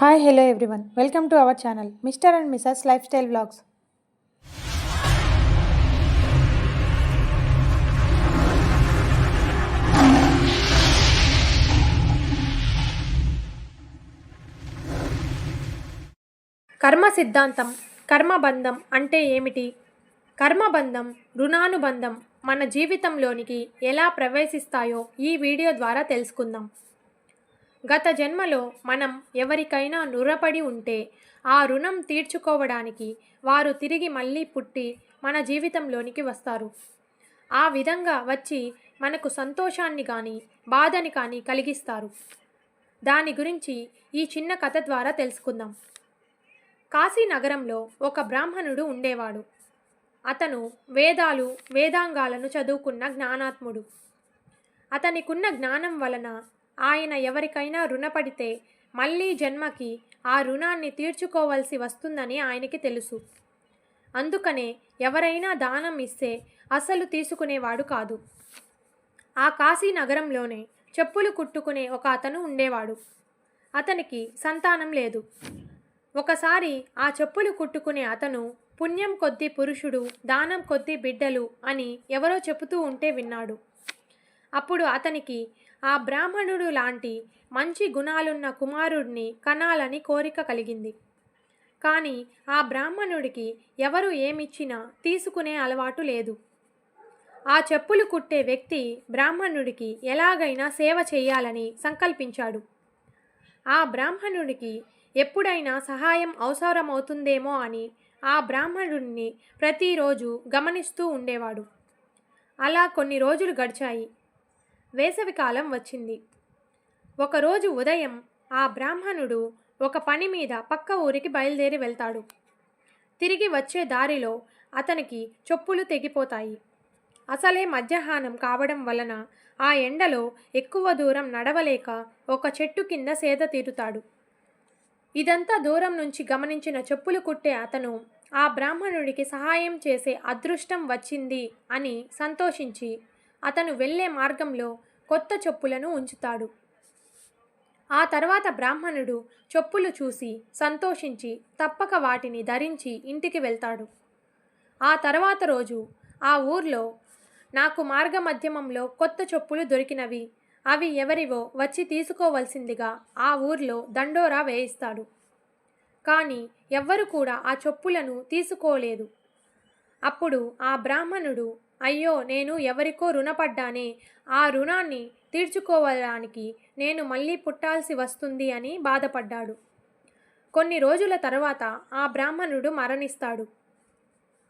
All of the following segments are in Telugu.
Hi hello everyone welcome to our channel mister and missus lifestyle blogs కర్మ సిద్ధాంతం కర్మబంధం అంటే ఏమిటి? కర్మబంధం రుణానుబంధం మన జీవితంలోనికి ఎలా ప్రవేశిస్తాయో ఈ వీడియో ద్వారా తెలుసుకుందాం. గత జన్మలో మనం ఎవరికైనా రుణపడి ఉంటే ఆ రుణం తీర్చుకోవడానికి వారు తిరిగి మళ్ళీ పుట్టి మన జీవితంలోనికి వస్తారు. ఆ విధంగా వచ్చి మనకు సంతోషాన్ని కానీ బాధని కానీ కలిగిస్తారు. దాని గురించి ఈ చిన్న కథ ద్వారా తెలుసుకుందాం. కాశీ నగరంలో ఒక బ్రాహ్మణుడు ఉండేవాడు. అతను వేదాలు వేదాంగాలను చదువుకున్న జ్ఞానాత్ముడు. అతనికున్న జ్ఞానం వలన ఆయన ఎవరికైనా రుణపడితే మళ్ళీ జన్మకి ఆ రుణాన్ని తీర్చుకోవాల్సి వస్తుందని ఆయనకి తెలుసు. అందుకనే ఎవరైనా దానం ఇస్తే అసలు తీసుకునేవాడు కాదు. ఆ కాశీ నగరంలోనే చెప్పులు కుట్టుకునే ఒక అతను ఉండేవాడు. అతనికి సంతానం లేదు. ఒకసారి ఆ చెప్పులు కుట్టుకునే అతను పుణ్యం కొద్ది పురుషుడు దానం కొద్ది బిడ్డలు అని ఎవరో చెబుతూ ఉంటే విన్నాడు. అప్పుడు అతనికి ఆ బ్రాహ్మణుడు లాంటి మంచి గుణాలున్న కుమారుడిని కనాలని కోరిక కలిగింది. కానీ ఆ బ్రాహ్మణుడికి ఎవరు ఏమిచ్చినా తీసుకునే అలవాటు లేదు. ఆ చెప్పులు కుట్టే వ్యక్తి బ్రాహ్మణుడికి ఎలాగైనా సేవ చేయాలని సంకల్పించాడు. ఆ బ్రాహ్మణుడికి ఎప్పుడైనా సహాయం అవసరమవుతుందేమో అని ఆ బ్రాహ్మణుడిని ప్రతిరోజు గమనిస్తూ ఉండేవాడు. అలా కొన్ని రోజులు గడిచాయి. వేసవికాలం వచ్చింది. ఒకరోజు ఉదయం ఆ బ్రాహ్మణుడు ఒక పని మీద పక్క ఊరికి బయలుదేరి వెళ్తాడు. తిరిగి వచ్చే దారిలో అతనికి చెప్పులు తెగిపోతాయి. అసలే మధ్యాహ్నం కావడం వలన ఆ ఎండలో ఎక్కువ దూరం నడవలేక ఒక చెట్టు కింద సేద తీరుతాడు. ఇదంతా దూరం నుంచి గమనించిన చెప్పులు కుట్టే అతను ఆ బ్రాహ్మణుడికి సహాయం చేసే అదృష్టం వచ్చింది అని సంతోషించి అతను వెళ్ళే మార్గంలో కొత్త చెప్పులను ఉంచుతాడు. ఆ తర్వాత బ్రాహ్మణుడు చెప్పులు చూసి సంతోషించి తప్పక వాటిని ధరించి ఇంటికి వెళ్తాడు. ఆ తర్వాత రోజు ఆ ఊర్లో నాకు మార్గమధ్యమంలో కొత్త చెప్పులు దొరికినవి. అవి ఎవరివో వచ్చి తీసుకోవలసిందిగా ఆ ఊర్లో దండోరా వేయిస్తాడు. కానీ ఎవ్వరు కూడా ఆ చెప్పులను తీసుకోలేదు. అప్పుడు ఆ బ్రాహ్మణుడు అయ్యో నేను ఎవరికో రుణపడ్డానే? ఆ రుణాన్ని తీర్చుకోవడానికి నేను మళ్ళీ పుట్టాల్సి వస్తుంది అని బాధపడ్డాడు. కొన్ని రోజుల తర్వాత ఆ బ్రాహ్మణుడు మరణిస్తాడు.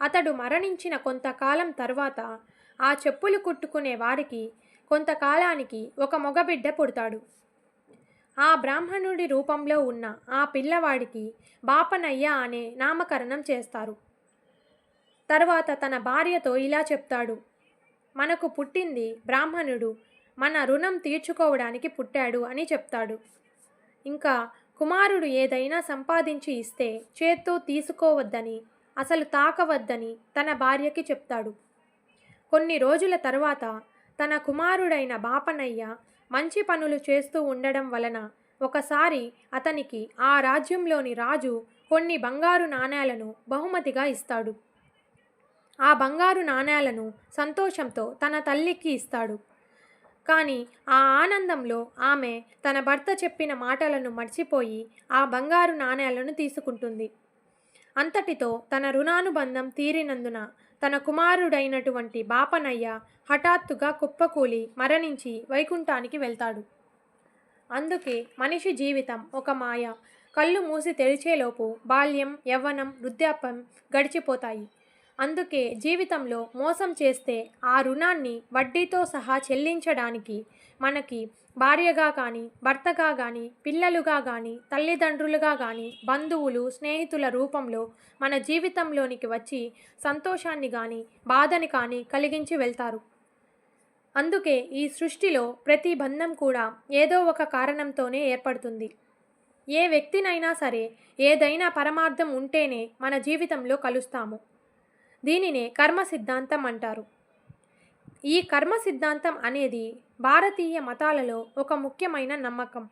అతడు మరణించిన కొంతకాలం తర్వాత ఆ చెప్పులు కుట్టుకునే వారికి కొంతకాలానికి ఒక మగబిడ్డ పుడతాడు. ఆ బ్రాహ్మణుడి రూపంలో ఉన్న ఆ పిల్లవాడికి బాపనయ్య అనే నామకరణం చేస్తారు. తర్వాత తన భార్యతో ఇలా చెప్తాడు. మనకు పుట్టింది బ్రాహ్మణుడు మన రుణం తీర్చుకోవడానికి పుట్టాడు అని చెప్తాడు. ఇంకా కుమారుడు ఏదైనా సంపాదించి ఇస్తే చేత్తో తీసుకోవద్దని అసలు తాకవద్దని తన భార్యకి చెప్తాడు. కొన్ని రోజుల తర్వాత తన కుమారుడైన బాపనయ్య మంచి పనులు చేస్తూ ఉండడం వలన ఒకసారి అతనికి ఆ రాజ్యంలోని రాజు కొన్ని బంగారు నాణేలను బహుమతిగా ఇస్తాడు. ఆ బంగారు నాణేలను సంతోషంతో తన తల్లికి ఇస్తాడు. కానీ ఆ ఆనందంలో ఆమె తన భర్త చెప్పిన మాటలను మర్చిపోయి ఆ బంగారు నాణేలను తీసుకుంటుంది. అంతటితో తన రుణానుబంధం తీరినందున తన కుమారుడైనటువంటి బాపనయ్య హఠాత్తుగా కుప్పకూలి మరణించి వైకుంఠానికి వెళ్తాడు. అందుకే మనిషి జీవితం ఒక మాయ. కళ్ళు మూసి తెరిచేలోపు బాల్యం యవ్వనం వృద్ధాప్యం గడిచిపోతాయి. అందుకే జీవితంలో మోసం చేస్తే ఆ రుణాన్ని వడ్డీతో సహా చెల్లించడానికి మనకి భార్యగా కానీ భర్తగా కానీ పిల్లలుగా కానీ తల్లిదండ్రులుగా కానీ బంధువులు స్నేహితుల రూపంలో మన జీవితంలోనికి వచ్చి సంతోషాన్ని కానీ బాధని కానీ కలిగించి వెళ్తారు. అందుకే ఈ సృష్టిలో ప్రతి బంధం కూడా ఏదో ఒక కారణంతోనే ఏర్పడుతుంది. ఏ వ్యక్తినైనా సరే ఏదైనా పరమార్థం ఉంటేనే మన జీవితంలో కలుస్తాము. దీనినే కర్మ సిద్ధాంతం అంటారు. ఈ కర్మ సిద్ధాంతం అనేది భారతీయ మతాలలో ఒక ముఖ్యమైన నమ్మకం.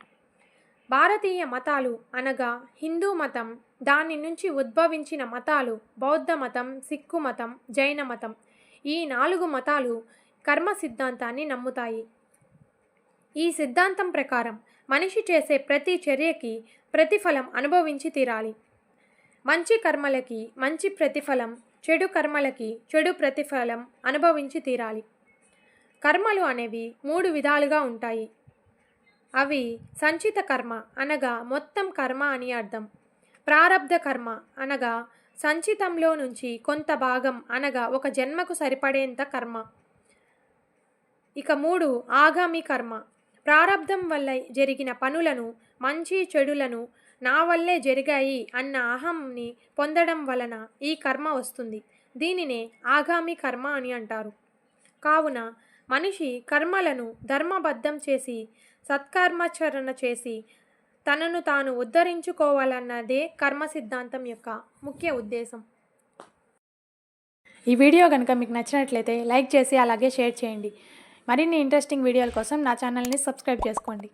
భారతీయ మతాలు అనగా హిందూ మతం దాని నుంచి ఉద్భవించిన మతాలు బౌద్ధ మతం సిక్కు మతం జైన మతం. ఈ నాలుగు మతాలు కర్మ సిద్ధాంతాన్ని నమ్ముతాయి. ఈ సిద్ధాంతం ప్రకారం మనిషి చేసే ప్రతి చర్యకి ప్రతిఫలం అనుభవించి తీరాలి. మంచి కర్మలకి మంచి ప్రతిఫలం చెడు కర్మలకి చెడు ప్రతిఫలం అనుభవించి తీరాలి. కర్మలు అనేవి మూడు విధాలుగా ఉంటాయి. అవి సంచిత కర్మ అనగా మొత్తం కర్మ అని అర్థం. ప్రారబ్ధ కర్మ అనగా సంచితంలో నుంచి కొంత భాగం అనగా ఒక జన్మకు సరిపడేంత కర్మ. ఇక మూడు ఆగామి కర్మ. ప్రారబ్ధం వల్ల జరిగిన పనులను మంచి చెడులను నా వల్లే జరిగాయి అన్న అహంని పొందడం వలన ఈ కర్మ వస్తుంది. దీనినే ఆగామి కర్మ అని అంటారు. కావున మనిషి కర్మలను ధర్మబద్ధం చేసి సత్కర్మాచరణ చేసి తనను తాను ఉద్ధరించుకోవాలన్నదే కర్మ సిద్ధాంతం యొక్క ముఖ్య ఉద్దేశం. ఈ వీడియో కనుక మీకు నచ్చినట్లయితే లైక్ చేసి అలాగే షేర్ చేయండి. మరిన్ని ఇంట్రెస్టింగ్ వీడియోల కోసం నా ఛానల్ని సబ్స్క్రైబ్ చేసుకోండి.